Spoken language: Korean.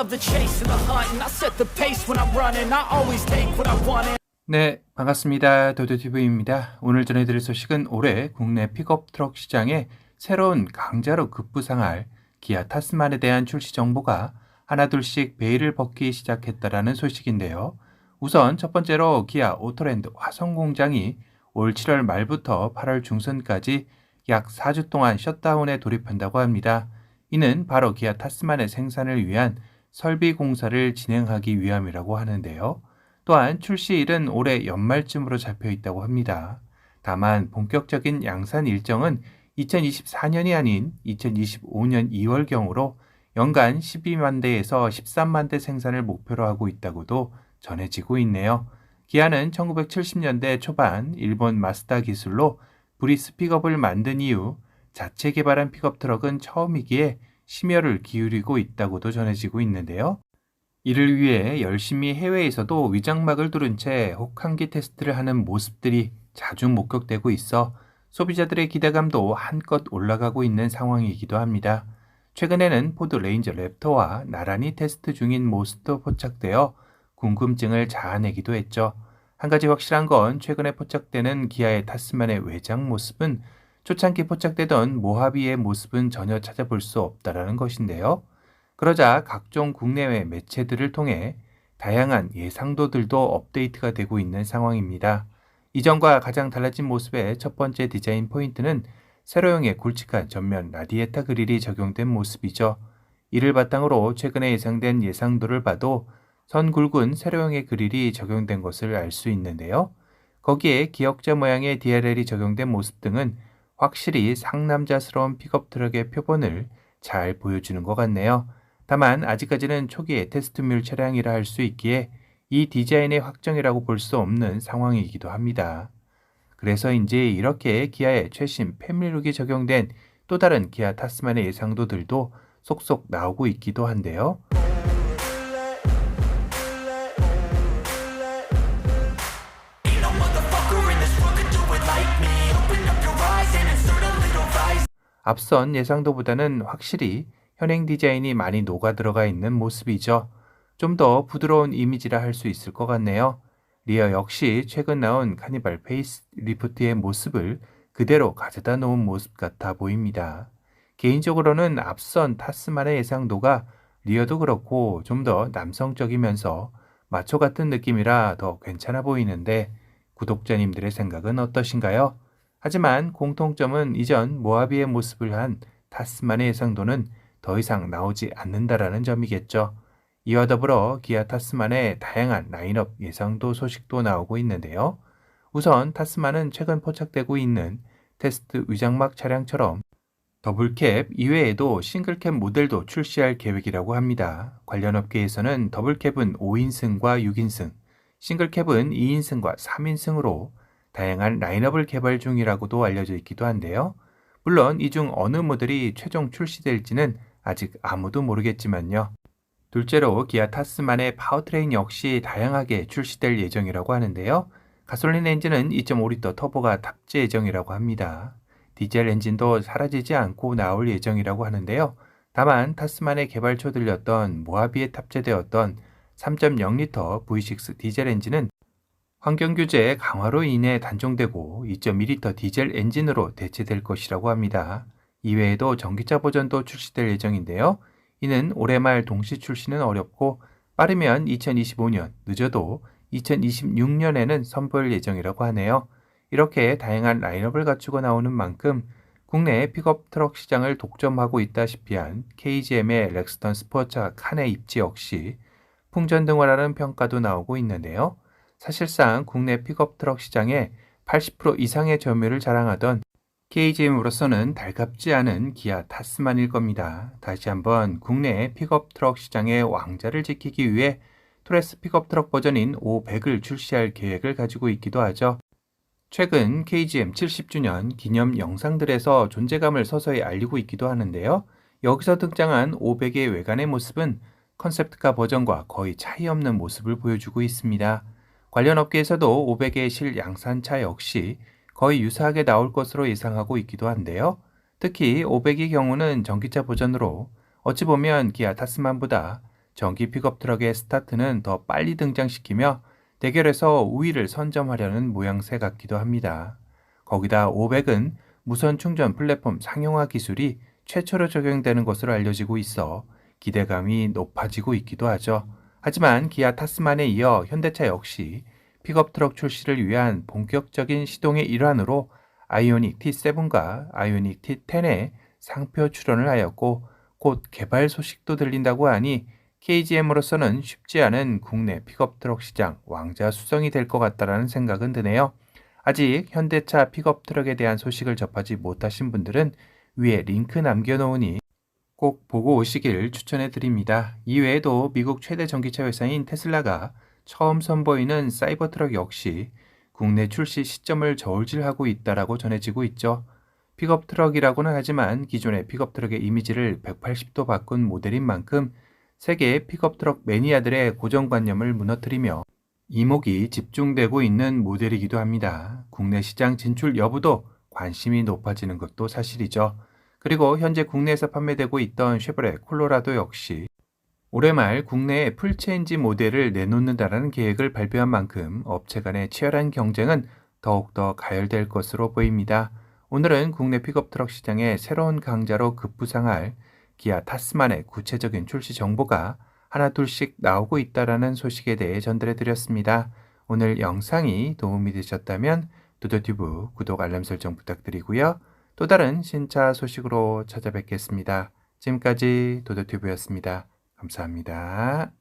love the chase and the hunt, and I set the pace when I'm running. I always take what I want. And 네, 반갑습니다. 도도TV입니다. 오늘 전해드릴 소식은 올해 국내 픽업 트럭 시장에 새로운 강자로 급부상할 기아 타스만에 대한 출시 정보가 하나둘씩 베일을 벗기 시작했다라는 소식인데요. 우선 첫 번째로 기아 오토랜드 화성 공장이 올 7월 말부터 8월 중순까지 약 4주 동안 셧다운에 돌입한다고 합니다. 이는 바로 기아 타스만의 생산을 위한 설비 공사를 진행하기 위함이라고 하는데요. 또한 출시일은 올해 연말쯤으로 잡혀 있다고 합니다. 다만 본격적인 양산 일정은 2024년이 아닌 2025년 2월경으로 연간 12만 대에서 13만 대 생산을 목표로 하고 있다고도 전해지고 있네요. 기아는 1970년대 초반 일본 마스다 기술로 브리스 픽업을 만든 이후 자체 개발한 픽업 트럭은 처음이기에 심혈을 기울이고 있다고도 전해지고 있는데요. 이를 위해 열심히 해외에서도 위장막을 두른 채 혹한기 테스트를 하는 모습들이 자주 목격되고 있어 소비자들의 기대감도 한껏 올라가고 있는 상황이기도 합니다. 최근에는 포드 레인저 랩터와 나란히 테스트 중인 모습도 포착되어 궁금증을 자아내기도 했죠. 한 가지 확실한 건 최근에 포착되는 기아의 타스만의 외장 모습은 초창기 포착되던 모하비의 모습은 전혀 찾아볼 수 없다라는 것인데요. 그러자 각종 국내외 매체들을 통해 다양한 예상도들도 업데이트가 되고 있는 상황입니다. 이전과 가장 달라진 모습의 첫 번째 디자인 포인트는 세로형의 굵직한 전면 라디에타 그릴이 적용된 모습이죠. 이를 바탕으로 최근에 예상된 예상도를 봐도 선 굵은 세로형의 그릴이 적용된 것을 알 수 있는데요. 거기에 기역자 모양의 DRL이 적용된 모습 등은 확실히 상남자스러운 픽업 트럭의 표본을 잘 보여주는 것 같네요. 다만 아직까지는 초기의 테스트뮬 차량이라 할 수 있기에 이 디자인의 확정이라고 볼 수 없는 상황이기도 합니다. 그래서 이제 이렇게 기아의 최신 패밀룩이 적용된 또 다른 기아 타스만의 예상도들도 속속 나오고 있기도 한데요. 앞선 예상도보다는 확실히 현행 디자인이 많이 녹아 들어가 있는 모습이죠. 좀 더 부드러운 이미지라 할 수 있을 것 같네요. 리어 역시 최근 나온 카니발 페이스 리프트의 모습을 그대로 가져다 놓은 모습 같아 보입니다. 개인적으로는 앞선 타스만의 예상도가 리어도 그렇고 좀 더 남성적이면서 마초 같은 느낌이라 더 괜찮아 보이는데 구독자님들의 생각은 어떠신가요? 하지만 공통점은 이전 모하비의 모습을 한 타스만의 예상도는 더 이상 나오지 않는다라는 점이겠죠. 이와 더불어 기아 타스만의 다양한 라인업 예상도 소식도 나오고 있는데요. 우선 타스만은 최근 포착되고 있는 테스트 위장막 차량처럼 더블캡 이외에도 싱글캡 모델도 출시할 계획이라고 합니다. 관련 업계에서는 더블캡은 5인승과 6인승, 싱글캡은 2인승과 3인승으로 다양한 라인업을 개발 중이라고도 알려져 있기도 한데요. 물론 이 중 어느 모델이 최종 출시될지는 아직 아무도 모르겠지만요. 둘째로 기아 타스만의 파워트레인 역시 다양하게 출시될 예정이라고 하는데요. 가솔린 엔진은 2.5리터 터보가 탑재 예정이라고 합니다. 디젤 엔진도 사라지지 않고 나올 예정이라고 하는데요. 다만 타스만의 개발초 들렸던 모하비에 탑재되었던 3.0리터 V6 디젤 엔진은 환경 규제 강화로 인해 단종되고 2.2리터 디젤 엔진으로 대체될 것이라고 합니다. 이외에도 전기차 버전도 출시될 예정인데요. 이는 올해 말 동시 출시는 어렵고 빠르면 2025년, 늦어도 2026년에는 선보일 예정이라고 하네요. 이렇게 다양한 라인업을 갖추고 나오는 만큼 국내 픽업 트럭 시장을 독점하고 있다시피 한 KGM의 렉스턴 스포츠카 칸의 입지 역시 풍전등화라는 평가도 나오고 있는데요. 사실상 국내 픽업 트럭 시장의 80% 이상의 점유율을 자랑하던 KGM으로서는 달갑지 않은 기아 타스만일 겁니다. 다시 한번 국내 픽업 트럭 시장의 왕자를 지키기 위해 토레스 픽업 트럭 버전인 500을 출시할 계획을 가지고 있기도 하죠. 최근 KGM 70주년 기념 영상들에서 존재감을 서서히 알리고 있기도 하는데요. 여기서 등장한 500의 외관의 모습은 컨셉트카 버전과 거의 차이 없는 모습을 보여주고 있습니다. 관련 업계에서도 500의 실 양산차 역시 거의 유사하게 나올 것으로 예상하고 있기도 한데요. 특히 500의 경우는 전기차 버전으로 어찌 보면 기아 타스만보다 전기 픽업 트럭의 스타트는 더 빨리 등장시키며 대결에서 우위를 선점하려는 모양새 같기도 합니다. 거기다 500은 무선 충전 플랫폼 상용화 기술이 최초로 적용되는 것으로 알려지고 있어 기대감이 높아지고 있기도 하죠. 하지만 기아 타스만에 이어 현대차 역시 픽업 트럭 출시를 위한 본격적인 시동의 일환으로 아이오닉 T7과 아이오닉 T10의 상표 출원을 하였고 곧 개발 소식도 들린다고 하니 KGM으로서는 쉽지 않은 국내 픽업 트럭 시장 왕자 수성이 될 것 같다라는 생각은 드네요. 아직 현대차 픽업 트럭에 대한 소식을 접하지 못하신 분들은 위에 링크 남겨놓으니 꼭 보고 오시길 추천해 드립니다. 이외에도 미국 최대 전기차 회사인 테슬라가 처음 선보이는 사이버 트럭 역시 국내 출시 시점을 저울질하고 있다라고 전해지고 있죠. 픽업 트럭이라고는 하지만 기존의 픽업 트럭의 이미지를 180도 바꾼 모델인 만큼 세계 픽업 트럭 매니아들의 고정관념을 무너뜨리며 이목이 집중되고 있는 모델이기도 합니다. 국내 시장 진출 여부도 관심이 높아지는 것도 사실이죠. 그리고 현재 국내에서 판매되고 있던 쉐보레 콜로라도 역시 올해 말 국내에 풀체인지 모델을 내놓는다라는 계획을 발표한 만큼 업체 간의 치열한 경쟁은 더욱더 가열될 것으로 보입니다. 오늘은 국내 픽업 트럭 시장의 새로운 강자로 급부상할 기아 타스만의 구체적인 출시 정보가 하나 둘씩 나오고 있다라는 소식에 대해 전달해 드렸습니다. 오늘 영상이 도움이 되셨다면 도도튜브 구독 알람 설정 부탁드리고요. 또 다른 신차 소식으로 찾아뵙겠습니다. 지금까지 도도튜브였습니다. 감사합니다.